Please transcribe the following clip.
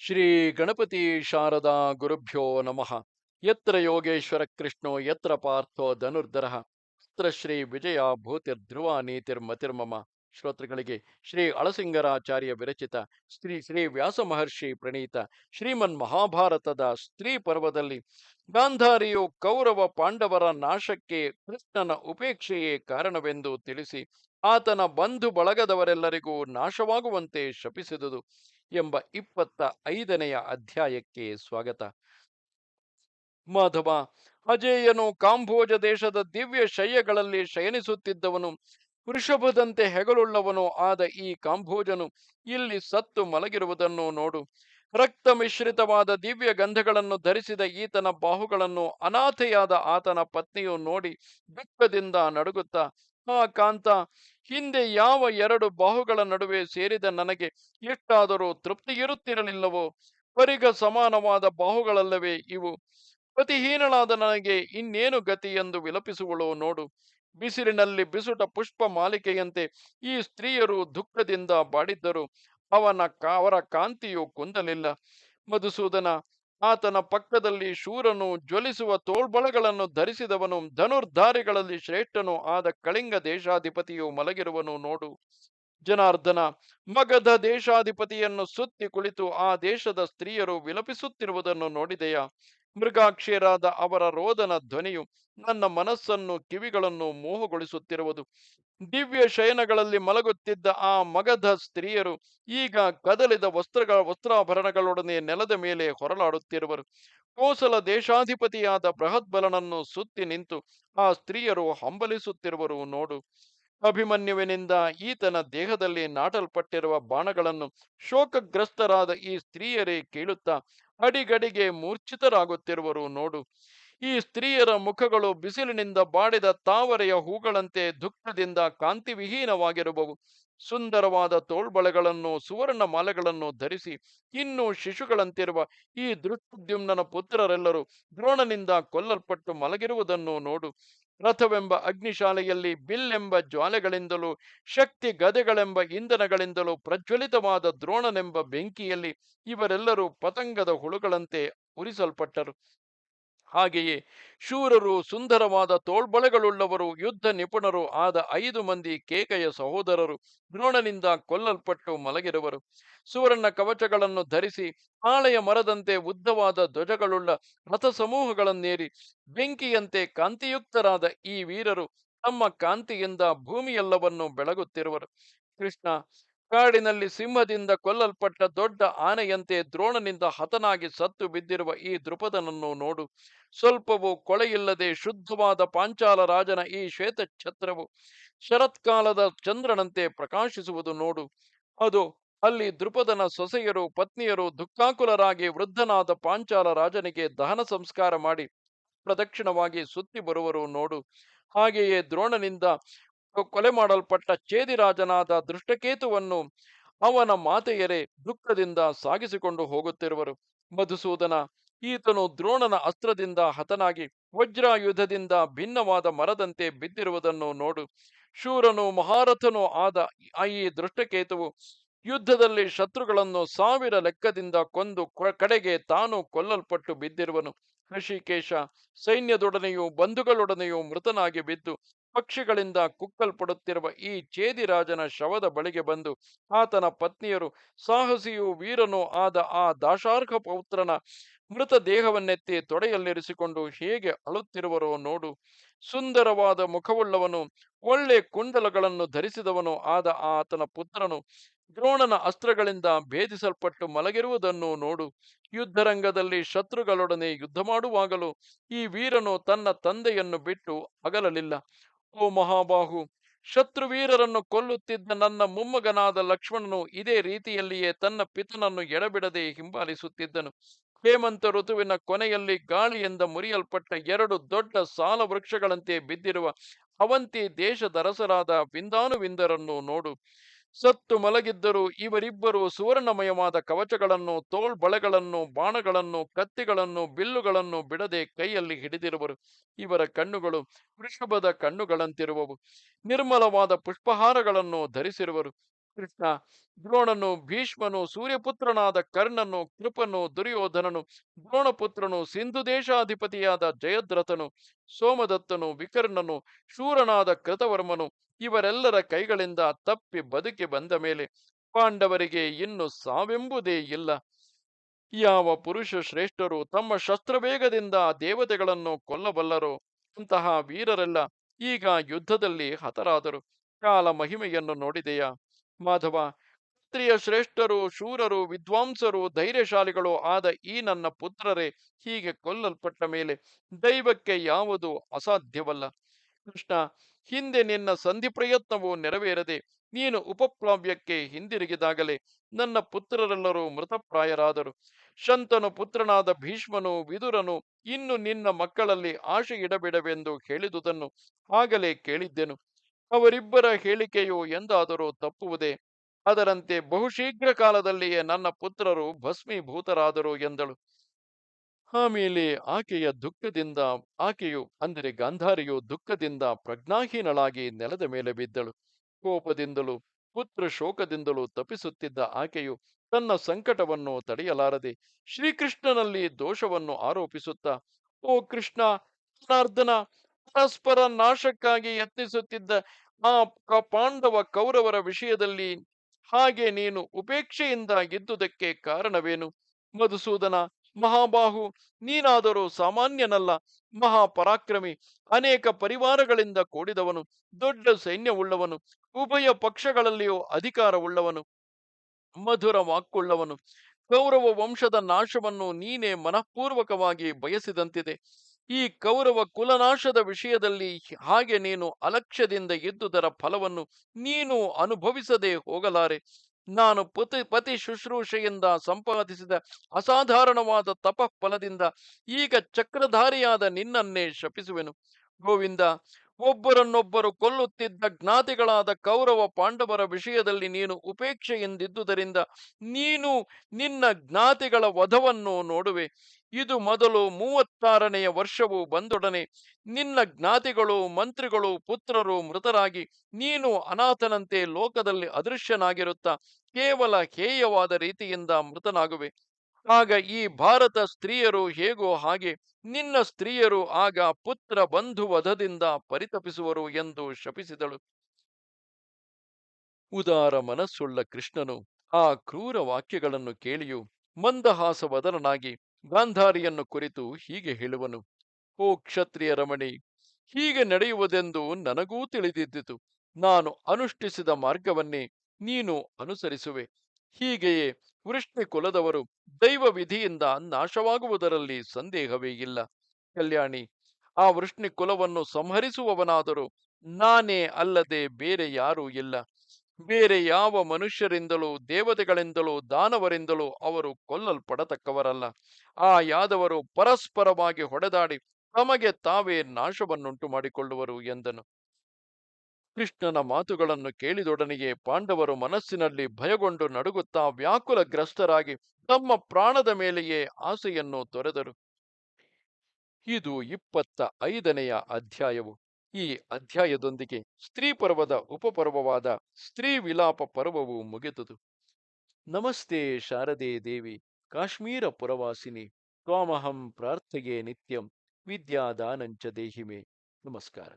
ಶ್ರೀ ಗಣಪತಿ ಶಾರದಾ ಗುರುಭ್ಯೋ ನಮಃ. ಯತ್ರ ಯೋಗೇಶ್ವರ ಕೃಷ್ಣೋ, ಯತ್ರ ಪಾರ್ಥೋ ಧನುರ್ಧರ. ಯತ್ರ ಶ್ರೀ ವಿಜಯ ಭೂತಿರ್ಧ್ರುವ ನೀತಿರ್ಮತಿರ್ಮಮ ಶ್ರೋತೃಗಳಿಗೆ ಶ್ರೀ ಅಳಸಿಂಗರಾಚಾರ್ಯ ವಿರಚಿತ ಶ್ರೀ ಶ್ರೀ ವ್ಯಾಸ ಮಹರ್ಷಿ ಪ್ರಣೀತ ಶ್ರೀಮನ್ ಮಹಾಭಾರತದ ಸ್ತ್ರೀ ಪರ್ವದಲ್ಲಿ ಗಾಂಧಾರಿಯು ಕೌರವ ಪಾಂಡವರ ನಾಶಕ್ಕೆ ಕೃಷ್ಣನ ಉಪೇಕ್ಷೆಯೇ ಕಾರಣವೆಂದು ತಿಳಿಸಿ ಆತನ ಬಂಧು ಬಳಗದವರೆಲ್ಲರಿಗೂ ನಾಶವಾಗುವಂತೆ ಶಪಿಸಿದುದು. ಎಂಬ ಇಪ್ಪತ್ತ ಐದನೆಯ ಅಧ್ಯಾಯಕ್ಕೆ ಸ್ವಾಗತ. ಮಾಧವ, ಅಜೇಯನು ಕಾಂಭೋಜ ದೇಶದ ದಿವ್ಯ ಶಯ್ಯಗಳಲ್ಲಿ ಶಯನಿಸುತ್ತಿದ್ದವನು, ವೃಷಭದಂತೆ ಹೆಗಲುಳ್ಳವನು ಆದ ಈ ಕಾಂಭೋಜನು ಇಲ್ಲಿ ಸತ್ತು ಮಲಗಿರುವುದನ್ನು ನೋಡು. ರಕ್ತ ಮಿಶ್ರಿತವಾದ ದಿವ್ಯ ಗಂಧಗಳನ್ನು ಧರಿಸಿದ ಈತನ ಬಾಹುಗಳನ್ನು ಅನಾಥೆಯಾದ ಆತನ ಪತ್ನಿಯು ನೋಡಿ ದುಃಖದಿಂದ ನಡುಗುತ್ತಾ, ಆ ಕಾಂತ ಹಿಂದೆ ಯಾವ ಎರಡು ಬಾಹುಗಳ ನಡುವೆ ಸೇರಿದ ನನಗೆ ಎಷ್ಟಾದರೂ ತೃಪ್ತಿಯಿರುತ್ತಿರಲಿಲ್ಲವೋ ಪರಿಗ ಸಮಾನವಾದ ಬಾಹುಗಳಲ್ಲವೇ ಇವು. ಪತಿಹೀನಳಾದ ನನಗೆ ಇನ್ನೇನು ಗತಿ ಎಂದು ವಿಲಪಿಸುವಳೋ ನೋಡು. ಬಿಸಿಲಿನಲ್ಲಿ ಬಿಸುಟ ಪುಷ್ಪ ಮಾಲಿಕೆಯಂತೆ ಈ ಸ್ತ್ರೀಯರು ದುಃಖದಿಂದ ಬಾಡಿದ್ದರು. ಅವನ ಅವರ ಕಾಂತಿಯು ಕುಂದಲಿಲ್ಲ. ಮಧುಸೂದನ ಆತನ ಪಕ್ಕದಲ್ಲಿ ಶೂರನು ಜ್ವಲಿಸುವ ತೋಳ್ಬಳಗಳನ್ನು ಧರಿಸಿದವನು, ಧನುರ್ಧಾರಿಗಳಲ್ಲಿ ಶ್ರೇಷ್ಠನು ಆದ ಕಳಿಂಗ ದೇಶಾಧಿಪತಿಯು ಮಲಗಿರುವನು ನೋಡು. ಜನಾರ್ದನ ಮಗಧ ದೇಶಾಧಿಪತಿಯನ್ನು ಸುತ್ತಿ ಕುಳಿತು ಆ ದೇಶದ ಸ್ತ್ರೀಯರು ವಿಲಪಿಸುತ್ತಿರುವುದನ್ನು ನೋಡಿದೆಯಾ? ಮೃಗಾಕ್ಷಿಯರಾದ ಅವರ ರೋದನ ಧ್ವನಿಯು ನನ್ನ ಮನಸ್ಸನ್ನು, ಕಿವಿಗಳನ್ನು ಮೋಹಗೊಳಿಸುತ್ತಿರುವುದು. ದಿವ್ಯ ಶಯನಗಳಲ್ಲಿ ಮಲಗುತ್ತಿದ್ದ ಆ ಮಗಧ ಸ್ತ್ರೀಯರು ಈಗ ಕದಲಿದ ವಸ್ತ್ರಗಳ ವಸ್ತ್ರಾಭರಣಗಳೊಡನೆ ನೆಲದ ಮೇಲೆ ಹೊರಲಾಡುತ್ತಿರುವರು. ಕೋಸಲ ದೇಶಾಧಿಪತಿಯಾದ ಬೃಹದ್ಬಲನನ್ನು ಸುತ್ತಿ ನಿಂತು ಆ ಸ್ತ್ರೀಯರು ಹಂಬಲಿಸುತ್ತಿರುವರು ನೋಡು. ಅಭಿಮನ್ಯುವಿನಿಂದ ಈತನ ದೇಹದಲ್ಲಿ ನಾಟಲ್ಪಟ್ಟಿರುವ ಬಾಣಗಳನ್ನು ಶೋಕಗ್ರಸ್ತರಾದ ಈ ಸ್ತ್ರೀಯರೇ ಕೇಳುತ್ತಾ ಅಡಿಗಡಿಗೆ ಮೂರ್ಛಿತರಾಗುತ್ತಿರುವರು ನೋಡು. ಈ ಸ್ತ್ರೀಯರ ಮುಖಗಳು ಬಿಸಿಲಿನಿಂದ ಬಾಡಿದ ತಾವರೆಯ ಹೂಗಳಂತೆ ದುಃಖದಿಂದ ಕಾಂತಿವಿಹೀನವಾಗಿರುವವು. ಸುಂದರವಾದ ತೋಳ್ಬಳೆಗಳನ್ನು ಸುವರ್ಣ ಮಾಲೆಗಳನ್ನು ಧರಿಸಿ ಇನ್ನೂ ಶಿಶುಗಳಂತಿರುವ ಈ ದೃಷ್ಟುದ್ಯುಮ್ನ ಪುತ್ರರೆಲ್ಲರೂ ದ್ರೋಣನಿಂದ ಕೊಲ್ಲಲ್ಪಟ್ಟು ಮಲಗಿರುವುದನ್ನು ನೋಡು. ರಥವೆಂಬ ಅಗ್ನಿಶಾಲೆಯಲ್ಲಿ ಬಿಲ್ಲೆಂಬ ಜ್ವಾಲೆಗಳಿಂದಲೂ, ಶಕ್ತಿ ಗದೆಗಳೆಂಬ ಇಂಧನಗಳಿಂದಲೂ ಪ್ರಜ್ವಲಿತವಾದ ದ್ರೋಣನೆಂಬ ಬೆಂಕಿಯಲ್ಲಿ ಇವರೆಲ್ಲರೂ ಪತಂಗದ ಹುಳುಗಳಂತೆ ಉರಿಸಲ್ಪಟ್ಟರು. ಹಾಗೆಯೇ ಶೂರರು ಸುಂದರವಾದ ತೋಳ್ಬಳೆಗಳುಳ್ಳವರು, ಯುದ್ಧ ನಿಪುಣರು ಆದ ಐದು ಮಂದಿ ಕೇಕೆಯ ಸಹೋದರರು ದ್ರೋಣನಿಂದ ಕೊಲ್ಲಲ್ಪಟ್ಟು ಮಲಗಿರುವರು ಸುವರ್ಣ ಕವಚಗಳನ್ನು ಧರಿಸಿ ಹಾಳೆಯ ಮರದಂತೆ ಉದ್ದವಾದ ಧ್ವಜಗಳುಳ್ಳ ರಥ ಸಮೂಹಗಳನ್ನೇರಿ ಬೆಂಕಿಯಂತೆ ಕಾಂತಿಯುಕ್ತರಾದ ಈ ವೀರರು ತಮ್ಮ ಕಾಂತಿಯಿಂದ ಭೂಮಿಯೆಲ್ಲವನ್ನು ಬೆಳಗುತ್ತಿರುವರು. ಕೃಷ್ಣ ಕಾಡಿನಲ್ಲಿ ಸಿಂಹದಿಂದ ಕೊಲ್ಲಲ್ಪಟ್ಟ ದೊಡ್ಡ ಆನೆಯಂತೆ ದ್ರೋಣನಿಂದ ಹತನಾಗಿ ಸತ್ತು ಬಿದ್ದಿರುವ ಈ ದೃಪದನನ್ನು ನೋಡು. ಸ್ವಲ್ಪವೂ ಕೊಳೆಯಿಲ್ಲದೆ ಶುದ್ಧವಾದ ಪಾಂಚಾಲ ರಾಜನ ಈ ಶ್ವೇತ ಛತ್ರವು ಶರತ್ಕಾಲದ ಚಂದ್ರನಂತೆ ಪ್ರಕಾಶಿಸುವುದು ನೋಡು. ಅದು ಅಲ್ಲಿ ದೃಪದನ ಸೊಸೆಯರು, ಪತ್ನಿಯರು, ದುಃಖಾಕುಲರಾಗಿ ವೃದ್ಧನಾದ ಪಾಂಚಾಲ ರಾಜನಿಗೆ ದಹನ ಸಂಸ್ಕಾರ ಮಾಡಿ ಪ್ರದಕ್ಷಿಣವಾಗಿ ಸುತ್ತಿ ಬರುವರು ನೋಡು. ಹಾಗೆಯೇ ದ್ರೋಣನಿಂದ ಕೊಲೆ ಮಾಡಲ್ಪಟ್ಟ ಚೇದಿರಾಜನಾದ ದೃಷ್ಟಕೇತುವನ್ನು ಅವನ ಮಾತೆಯರೇ ದುಃಖದಿಂದ ಸಾಗಿಸಿಕೊಂಡು ಹೋಗುತ್ತಿರುವರು. ಮಧುಸೂದನ ಈತನು ದ್ರೋಣನ ಅಸ್ತ್ರದಿಂದ ಹತನಾಗಿ ವಜ್ರಾಯುಧದಿಂದ ಭಿನ್ನವಾದ ಮರದಂತೆ ಬಿದ್ದಿರುವುದನ್ನು ನೋಡು. ಶೂರನು ಮಹಾರಥನೂ ಆದ ಈ ದೃಷ್ಟಕೇತುವು ಯುದ್ಧದಲ್ಲಿ ಶತ್ರುಗಳನ್ನು ಸಾವಿರ ಲೆಕ್ಕದಿಂದ ಕೊಂದು ಕಡೆಗೆ ತಾನು ಕೊಲ್ಲಲ್ಪಟ್ಟು ಬಿದ್ದಿರುವನು. ಋಷಿಕೇಶ ಸೈನ್ಯದೊಡನೆಯೂ ಬಂಧುಗಳೊಡನೆಯೂ ಮೃತನಾಗಿ ಬಿದ್ದು ಪಕ್ಷಿಗಳಿಂದ ಕುಕ್ಕಲ್ಪಡುತ್ತಿರುವ ಈ ಚೇದಿರಾಜನ ಶವದ ಬಳಿಗೆ ಬಂದು ಆತನ ಪತ್ನಿಯರು ಸಾಹಸಿಯೂ ವೀರನೂ ಆದ ಆ ದಾಶಾರ್ಹ ಪೌತ್ರನ ಮೃತ ದೇಹವನ್ನೆತ್ತಿ ತೊಡೆಯಲ್ಲಿರಿಸಿಕೊಂಡು ಹೇಗೆ ಅಳುತ್ತಿರುವರೋ ನೋಡು. ಸುಂದರವಾದ ಮುಖವುಳ್ಳವನು, ಒಳ್ಳೆ ಕುಂಡಲಗಳನ್ನು ಧರಿಸಿದವನು ಆದ ಆತನ ಪುತ್ರನು, ದ್ರೋಣನ ಅಸ್ತ್ರಗಳಿಂದ ಭೇದಿಸಲ್ಪಟ್ಟು ಮಲಗಿರುವುದನ್ನು ನೋಡು. ಯುದ್ಧರಂಗದಲ್ಲಿ ಶತ್ರುಗಳೊಡನೆ ಯುದ್ಧ ಮಾಡುವಾಗಲೂ ಈ ವೀರನು ತನ್ನ ತಂದೆಯನ್ನು ಬಿಟ್ಟು ಅಗಲಲಿಲ್ಲ. ಓ ಮಹಾಬಾಹು, ಶತ್ರುವೀರರನ್ನು ಕೊಲ್ಲುತ್ತಿದ್ದ ನನ್ನ ಮೊಮ್ಮಗನಾದ ಲಕ್ಷ್ಮಣನು ಇದೇ ರೀತಿಯಲ್ಲಿಯೇ ತನ್ನ ಪಿತನನ್ನು ಎಡಬಿಡದೆ ಹಿಂಬಾಲಿಸುತ್ತಿದ್ದನು. ಹೇಮಂತ ಋತುವಿನ ಕೊನೆಯಲ್ಲಿ ಗಾಳಿಯಿಂದ ಮುರಿಯಲ್ಪಟ್ಟ ಎರಡು ದೊಡ್ಡ ಸಾಲ ವೃಕ್ಷಗಳಂತೆ ಬಿದ್ದಿರುವ ಅವಂತಿ ದೇಶದ ಅರಸರಾದ ವಿಂದಾನುವಿಂದರನ್ನು ನೋಡು. ಸತ್ತು ಮಲಗಿದ್ದರು ಇವರಿಬ್ಬರು ಸುವರ್ಣಮಯವಾದ ಕವಚಗಳನ್ನು ತೋಳ್ಬಳೆಗಳನ್ನು ಬಾಣಗಳನ್ನು, ಕತ್ತಿಗಳನ್ನು, ಬಿಲ್ಲುಗಳನ್ನು ಬಿಡದೆ ಕೈಯಲ್ಲಿ ಹಿಡಿದಿರುವರು. ಇವರ ಕಣ್ಣುಗಳು ವೃಷಭದ ಕಣ್ಣುಗಳಂತಿರುವವು. ನಿರ್ಮಲವಾದ ಪುಷ್ಪಹಾರಗಳನ್ನು ಧರಿಸಿರುವರು. ಕೃಷ್ಣ ದ್ರೋಣನು ಭೀಷ್ಮನು ಸೂರ್ಯಪುತ್ರನಾದ ಕರ್ಣನು ಕೃಪನು ದುರ್ಯೋಧನನು ದ್ರೋಣಪುತ್ರನು ಸಿಂಧು ದೇಶಾಧಿಪತಿಯಾದ ಜಯದ್ರಥನು ಸೋಮದತ್ತನು ವಿಕರ್ಣನು ಶೂರನಾದ ಕೃತವರ್ಮನು ಇವರೆಲ್ಲರ ಕೈಗಳಿಂದ ತಪ್ಪಿ ಬದುಕಿ ಬಂದ ಮೇಲೆ ಪಾಂಡವರಿಗೆ ಇನ್ನು ಸಾವೆಂಬುದೇ ಇಲ್ಲ. ಯಾವ ಪುರುಷ ಶ್ರೇಷ್ಠರು ತಮ್ಮ ಶಸ್ತ್ರವೇಗದಿಂದ ದೇವತೆಗಳನ್ನು ಕೊಲ್ಲಬಲ್ಲರೋ? ಅಂತಹ ವೀರರೆಲ್ಲ ಈಗ ಯುದ್ಧದಲ್ಲಿ ಹತರಾದರು. ಕಾಲ ಮಹಿಮೆಯನ್ನು ನೋಡಿದೆಯಾ? ಮಾಧವ, ಕ್ಷತ್ರಿಯ ಶ್ರೇಷ್ಠರು, ಶೂರರು, ವಿದ್ವಾಂಸರು, ಧೈರ್ಯಶಾಲಿಗಳು ಆದ ಈ ನನ್ನ ಪುತ್ರರೇ ಹೀಗೆ ಕೊಲ್ಲಲ್ಪಟ್ಟ ಮೇಲೆ ದೈವಕ್ಕೆ ಯಾವುದು ಅಸಾಧ್ಯವಲ್ಲ? ಕೃಷ್ಣ, ಹಿಂದೆ ನಿನ್ನ ಸಂಧಿ ಪ್ರಯತ್ನವು ನೆರವೇರದೆ ನೀನು ಉಪಪ್ಲಾವ್ಯಕ್ಕೆ ಹಿಂದಿರುಗಿದಾಗಲೇ ನನ್ನ ಪುತ್ರರೆಲ್ಲರೂ ಮೃತಪ್ರಾಯರಾದರು. ಶಂತನು ಪುತ್ರನಾದ ಭೀಷ್ಮನು ವಿದುರನು ಇನ್ನು ನಿನ್ನ ಮಕ್ಕಳಲ್ಲಿ ಆಶೆ ಇಡಬೇಡವೆಂದು ಹೇಳಿದುದನ್ನು ಆಗಲೇ ಕೇಳಿದ್ದೆನು. ಅವರಿಬ್ಬರ ಹೇಳಿಕೆಯು ಎಂದಾದರೂ ತಪ್ಪುವುದೇ? ಅದರಂತೆ ಬಹುಶೀಘ್ರ ಕಾಲದಲ್ಲಿಯೇ ನನ್ನ ಪುತ್ರರು ಭಸ್ಮೀಭೂತರಾದರು ಎಂದಳು. ಆಮೇಲೆ ಆಕೆಯ ದುಃಖದಿಂದ, ಆಕೆಯು ಅಂದರೆ ಗಾಂಧಾರಿಯು ದುಃಖದಿಂದ ಪ್ರಜ್ಞಾಹೀನಳಾಗಿ ನೆಲದ ಮೇಲೆ ಬಿದ್ದಳು. ಕೋಪದಿಂದಲೂ, ಪುತ್ರ ಶೋಕದಿಂದಲೂ ತಪ್ಪಿಸುತ್ತಿದ್ದ ಆಕೆಯು ತನ್ನ ಸಂಕಟವನ್ನು ತಡೆಯಲಾರದೆ, ಶ್ರೀಕೃಷ್ಣನಲ್ಲಿ ದೋಷವನ್ನು ಆರೋಪಿಸುತ್ತಾ, ಓ ಕೃಷ್ಣ ಜನಾರ್ದನ ಪರಸ್ಪರ ನಾಶಕ್ಕಾಗಿ ಯತ್ನಿಸುತ್ತಿದ್ದ ಆ ಪಾಂಡವ ಕೌರವರ ವಿಷಯದಲ್ಲಿ ಹಾಗೆ ನೀನು ಉಪೇಕ್ಷೆಯಿಂದ ಗೆದ್ದುದಕ್ಕೆ ಕಾರಣವೇನು? ಮಧುಸೂದನ, ಮಹಾಬಾಹು, ನೀನಾದರೂ ಸಾಮಾನ್ಯನಲ್ಲ. ಮಹಾಪರಾಕ್ರಮಿ, ಅನೇಕ ಪರಿವಾರಗಳಿಂದ ಕೂಡಿದವನು, ದೊಡ್ಡ ಸೈನ್ಯವುಳ್ಳವನು, ಉಭಯ ಪಕ್ಷಗಳಲ್ಲಿಯೂ ಅಧಿಕಾರವುಳ್ಳವನು, ಮಧುರ ವಾಕ್ಕುಳ್ಳವನು. ಕೌರವ ವಂಶದ ನಾಶವನ್ನು ನೀನೇ ಮನಃಪೂರ್ವಕವಾಗಿ ಬಯಸಿದಂತಿದೆ. ಈ ಕೌರವ ಕುಲನಾಶದ ವಿಷಯದಲ್ಲಿ ಹಾಗೆ ನೀನು ಅಲಕ್ಷ್ಯದಿಂದ ಇದ್ದುದರ ಫಲವನ್ನು ನೀನು ಅನುಭವಿಸದೆ ಹೋಗಲಾರೆ. ನಾನು ಪತಿ ಪತಿ ಶುಶ್ರೂಷೆಯಿಂದ ಸಂಪಾದಿಸಿದ ಅಸಾಧಾರಣವಾದ ತಪಫಲದಿಂದ ಈಗ ಚಕ್ರಧಾರಿಯಾದ ನಿನ್ನನ್ನೇ ಶಪಿಸುವೆನು. ಗೋವಿಂದ ಒಬ್ಬರನ್ನೊಬ್ಬರು ಕೊಲ್ಲುತ್ತಿದ್ದ ಜ್ಞಾತಿಗಳಾದ ಕೌರವ ಪಾಂಡವರ ವಿಷಯದಲ್ಲಿ ನೀನು ಉಪೇಕ್ಷೆಯಿಂದಿದ್ದುದರಿಂದ ನೀನು ನಿನ್ನ ಜ್ಞಾತಿಗಳ ವಧವನ್ನು ನೋಡುವೆ. ಇದು ಮೊದಲು ಮೂವತ್ತಾರನೆಯ ವರ್ಷವು ಬಂದೊಡನೆ ನಿನ್ನ ಜ್ಞಾತಿಗಳು, ಮಂತ್ರಿಗಳು, ಪುತ್ರರು ಮೃತರಾಗಿ ನೀನು ಅನಾಥನಂತೆ ಲೋಕದಲ್ಲಿ ಅದೃಶ್ಯನಾಗಿರುತ್ತ ಕೇವಲ ಹೇಯವಾದ ರೀತಿಯಿಂದ ಮೃತನಾಗುವೆ. ಆಗ ಈ ಭಾರತ ಸ್ತ್ರೀಯರು ಹೇಗೋ ಹಾಗೆ ನಿನ್ನ ಸ್ತ್ರೀಯರು ಆಗ ಪುತ್ರ ಬಂಧು ವಧದಿಂದ ಪರಿತಪಿಸುವರು ಎಂದು ಶಪಿಸಿದಳು. ಉದಾರ ಮನಸ್ಸುಳ್ಳ ಕೃಷ್ಣನು ಆ ಕ್ರೂರ ವಾಕ್ಯಗಳನ್ನು ಕೇಳಿಯೂ ಮಂದಹಾಸವದನನಾಗಿ ಗಾಂಧಾರಿಯನ್ನು ಕುರಿತು ಹೀಗೆ ಹೇಳುವನು, ಓ ಕ್ಷತ್ರಿಯ ರಮಣಿ, ಹೀಗೆ ನಡೆಯುವುದೆಂದು ನನಗೂ ತಿಳಿದಿದ್ದಿತು. ನಾನು ಅನುಷ್ಠಿಸಿದ ಮಾರ್ಗವನ್ನೇ ನೀನು ಅನುಸರಿಸುವೆ. ಹೀಗೆಯೇ ವೃಷ್ಣಿ ಕುಲದವರು ದೈವ ವಿಧಿಯಿಂದ ನಾಶವಾಗುವುದರಲ್ಲಿ ಸಂದೇಹವೇ ಇಲ್ಲ. ಕಲ್ಯಾಣಿ, ಆ ವೃಷ್ಣಿ ಕುಲವನ್ನು ಸಂಹರಿಸುವವನಾದರೂ ನಾನೇ ಅಲ್ಲದೆ ಬೇರೆ ಯಾರೂ ಇಲ್ಲ. ಬೇರೆ ಯಾವ ಮನುಷ್ಯರಿಂದಲೂ, ದೇವತೆಗಳಿಂದಲೂ, ದಾನವರಿಂದಲೂ ಅವರು ಕೊಲ್ಲಲ್ಪಡತಕ್ಕವರಲ್ಲ. ಆ ಯಾದವರು ಪರಸ್ಪರವಾಗಿ ಹೊಡೆದಾಡಿ ತಮಗೆ ತಾವೇ ನಾಶವನ್ನುಂಟು ಮಾಡಿಕೊಳ್ಳುವರು ಎಂದನು. ಕೃಷ್ಣನ ಮಾತುಗಳನ್ನು ಕೇಳಿದೊಡನೆಯೇ ಪಾಂಡವರು ಮನಸ್ಸಿನಲ್ಲಿ ಭಯಗೊಂಡು ನಡುಗುತ್ತಾ ವ್ಯಾಕುಲಗ್ರಸ್ತರಾಗಿ ತಮ್ಮ ಪ್ರಾಣದ ಮೇಲೆಯೇ ಆಸೆಯನ್ನು ತೊರೆದರು. ಇದು ಇಪ್ಪತ್ತ ಐದನೆಯ ಅಧ್ಯಾಯವು. ಈ ಅಧ್ಯಾಯದೊಂದಿಗೆ ಸ್ತ್ರೀ ಪರ್ವದ ಉಪಪರ್ವವಾದ ಸ್ತ್ರೀ ವಿಲಾಪ ಪರ್ವವು ಮುಗಿದುದು. ನಮಸ್ತೆ ಶಾರದೆ ದೇವಿ, ಕಾಶ್ಮೀರ ಪುರವಾಸಿನಿ ತ್ವಾಮಹಂ ಪ್ರಾರ್ಥೆಗೆ ನಿತ್ಯಂ, ವಿದ್ಯಾದಾನಂಚ ದೇಹಿಮೆ. ನಮಸ್ಕಾರ.